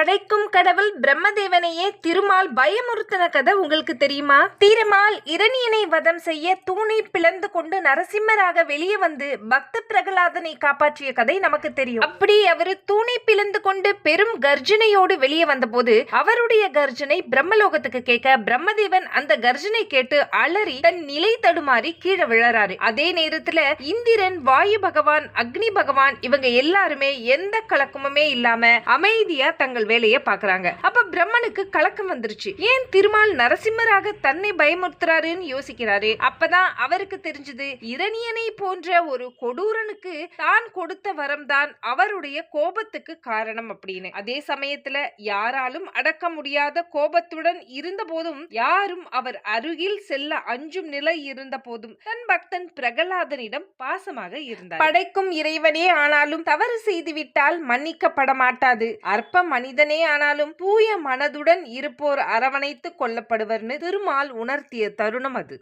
படைக்கும் கடவுள் பிரம்மதேவனையே திருமால் பயமுறுத்தின கதை உங்களுக்கு தெரியுமா? திருமால் இரணியனை வதம் செய்ய தூணை பிளந்து கொண்டு நரசிம்மராக வெளியே வந்து பக்த பிரகலாதனை காப்பாற்றிய கதை நமக்கு தெரியும். அப்படி அவர் தூணை பிளந்து கொண்டு பெரும் கர்ஜனையோடு வெளியே வந்தபோது அவருடைய கர்ஜனை பிரம்மலோகத்துக்கு கேட்க பிரம்மதேவன் அந்த கர்ஜனை கேட்டு அலறி தன் நிலை தடுமாறி கீழே விழறாரு. அதே நேரத்துல இந்திரன் வாயு பகவான் அக்னி பகவான் இவங்க எல்லாருமே எந்த கலக்கமுமே இல்லாம அமைதியா தங்கள் வேலையை பாக்குறாங்க பிரம்மனுக்கு கலக்கம் வந்துருச்சு. ஏன் திருமால் நரசிம்மராக தன்னை பயமுறுத்துறாருன்னு யோசிக்கிறாரு? அப்பதான் அவருக்கு தெரிஞ்சது இரணியனை போன்ற ஒரு கொடூரனுக்கு தான் கொடுத்த வரம் தான் அவருடைய கோபத்துக்கு காரணம் அப்படின்னு. அதே சமயத்துல யாராலும் அடக்க முடியாத கோபத்துடன் இருந்த போதும் யாரும் அவர் அருகில் செல்ல அஞ்சும் நிலை இருந்த போதும் தன் பக்தன் பிரகலாதனிடம் பாசமாக இருந்தார். படைக்கும் இறைவனே ஆனாலும் தவறு செய்துவிட்டால் மன்னிக்கப்பட மாட்டாது அற்ப மனிதனே ஆனாலும் தூய மனதுடன் இருப்போர் அரவணைத்து கொள்ளப்படுவர்னு திருமால் உணர்த்திய தருணம் அது.